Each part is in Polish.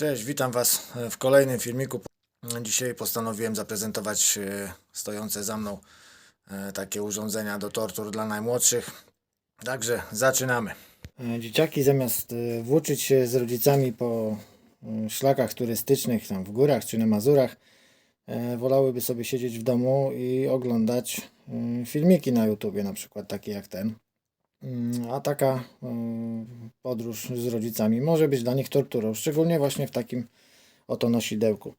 Cześć, witam Was w kolejnym filmiku. Dzisiaj postanowiłem zaprezentować e, stojące za mną e, takie urządzenia do tortur dla najmłodszych. Także zaczynamy. E, Dzieciaki zamiast włóczyć się z rodzicami po szlakach turystycznych, tam w górach czy na Mazurach, wolałyby sobie siedzieć w domu i oglądać filmiki na YouTubie, na przykład takie jak ten. Mm, A taka y, podróż z rodzicami może być dla nich torturą, szczególnie właśnie w takim oto nosidełku.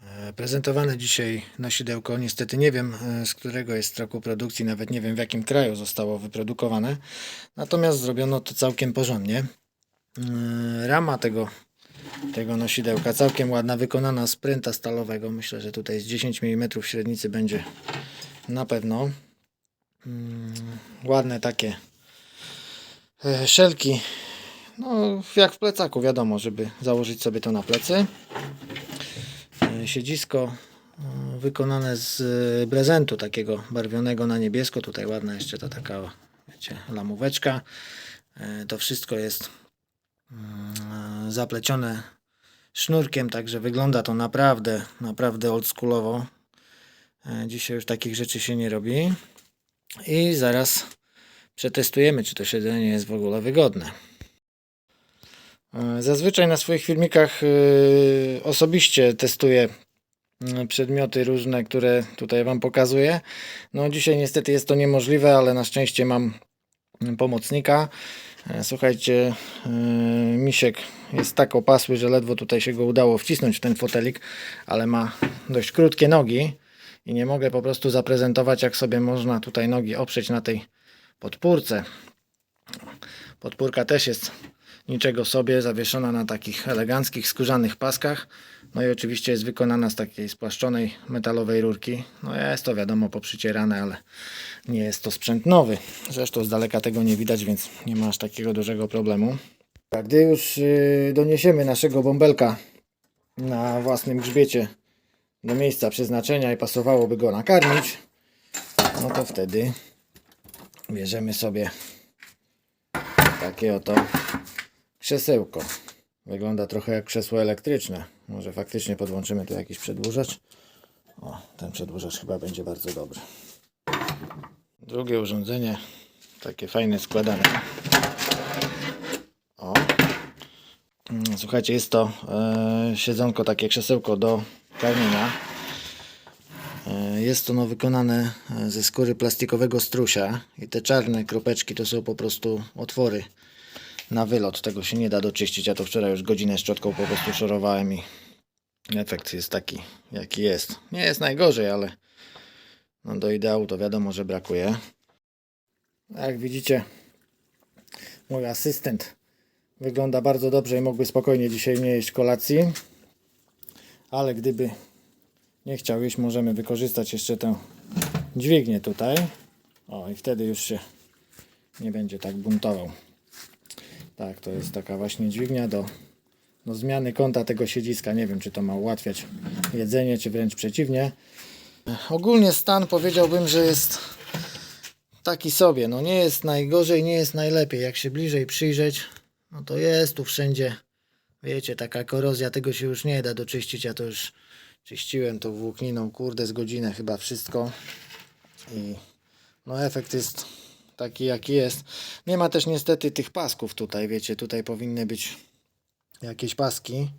E, Prezentowane dzisiaj nosidełko, niestety nie wiem e, z którego jest roku produkcji, nawet nie wiem w jakim kraju zostało wyprodukowane, natomiast zrobiono to całkiem porządnie. Mm, Rama tego, tego nosidełka całkiem ładna, wykonana z pręta stalowego, myślę, że tutaj z 10 mm średnicy będzie na pewno. Mm, Ładne takie E, szelki, no jak w plecaku wiadomo, żeby założyć sobie to na plecy. E, Siedzisko e, wykonane z e, prezentu takiego barwionego na niebiesko. Tutaj ładna jeszcze ta taka, wiecie, lamóweczka. E, To wszystko jest mm, zaplecione sznurkiem, także wygląda to naprawdę, naprawdę oldschoolowo. E, Dzisiaj już takich rzeczy się nie robi. I zaraz przetestujemy, czy to siedzenie jest w ogóle wygodne. E, Zazwyczaj na swoich filmikach e, osobiście testuję mm, przedmioty różne, które tutaj Wam pokazuję. No dzisiaj niestety jest to niemożliwe, ale na szczęście mam pomocnika. E, Słuchajcie, e, misiek jest tak opasły, że ledwo tutaj się go udało wcisnąć w ten fotelik, ale ma dość krótkie nogi i nie mogę po prostu zaprezentować, jak sobie można tutaj nogi oprzeć na tej podpórce. Podpórka też jest niczego sobie, zawieszona na takich eleganckich skórzanych paskach. No i oczywiście jest wykonana z takiej spłaszczonej metalowej rurki. No jest to wiadomo poprzycierane, ale nie jest to sprzęt nowy. Zresztą z daleka tego nie widać, więc nie ma aż takiego dużego problemu. A gdy już yy, doniesiemy naszego bąbelka na własnym grzbiecie do miejsca przeznaczenia i pasowałoby go nakarmić, no to wtedy bierzemy sobie takie oto krzesełko. Wygląda trochę jak krzesło elektryczne. Może faktycznie podłączymy tu jakiś przedłużacz. O, ten przedłużacz chyba będzie bardzo dobry. Drugie urządzenie, takie fajne składane. O. Mm, Słuchajcie, jest to e, siedzonko, takie krzesełko do karmienia. Jest ono wykonane e, ze skóry plastikowego strusia i te czarne kropeczki to są po prostu otwory na wylot. Tego się nie da doczyścić. Ja to wczoraj już godzinę szczotką po prostu szorowałem i efekt jest taki jaki jest. Nie jest najgorzej, ale no do ideału to wiadomo, że brakuje. Jak widzicie mój asystent wygląda bardzo dobrze i mógłby spokojnie dzisiaj nie jeść kolacji. Ale gdyby nie chciał iść, możemy wykorzystać jeszcze tę dźwignię tutaj. O, i wtedy już się nie będzie tak buntował. Tak, to jest taka właśnie dźwignia do, do zmiany kąta tego siedziska. Nie wiem, czy to ma ułatwiać jedzenie, czy wręcz przeciwnie. Ogólnie stan powiedziałbym, że jest taki sobie. No nie jest najgorzej, nie jest najlepiej. Jak się bliżej przyjrzeć, no to jest tu wszędzie, wiecie, taka korozja, tego się już nie da doczyścić. Ja to już czyściłem tą włókniną, kurde, z godzinę chyba wszystko. I no efekt jest taki jaki jest. Nie ma też niestety tych pasków tutaj, wiecie, tutaj powinny być jakieś paski.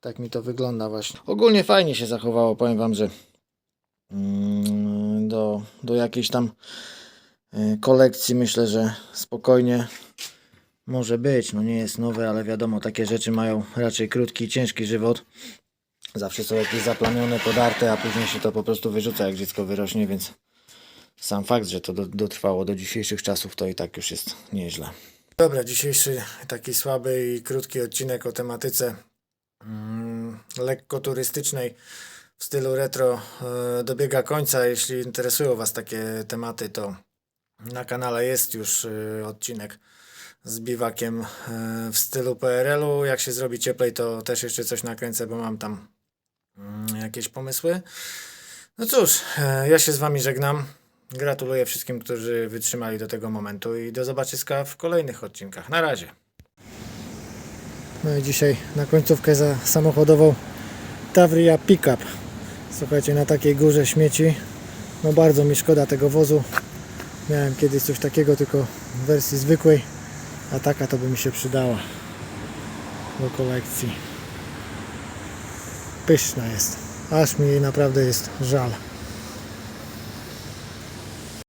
Tak mi to wygląda właśnie. Ogólnie fajnie się zachowało, powiem wam, że mm, do, do jakiejś tam y, kolekcji myślę, że spokojnie może być. No nie jest nowe, ale wiadomo, takie rzeczy mają raczej krótki i ciężki żywot. Zawsze są jakieś zaplamione, podarte, a później się to po prostu wyrzuca, jak dziecko wyrośnie, więc sam fakt, że to do, dotrwało do dzisiejszych czasów, to i tak już jest nieźle. Dobra, dzisiejszy taki słaby i krótki odcinek o tematyce mm, lekko turystycznej w stylu retro e, dobiega końca. Jeśli interesują Was takie tematy, to na kanale jest już e, odcinek z biwakiem e, w stylu PRL-u. Jak się zrobi cieplej, to też jeszcze coś nakręcę, bo mam tam jakieś pomysły. No cóż, e, ja się z Wami żegnam. Gratuluję wszystkim, którzy wytrzymali do tego momentu i do zobaczyska w kolejnych odcinkach. Na razie. No i dzisiaj na końcówkę za samochodową Tavria Pickup. Słuchajcie, na takiej górze śmieci. No bardzo mi szkoda tego wozu. Miałem kiedyś coś takiego, tylko w wersji zwykłej. A taka to by mi się przydała do kolekcji. Pyszna jest. Aż mi jej naprawdę jest żal.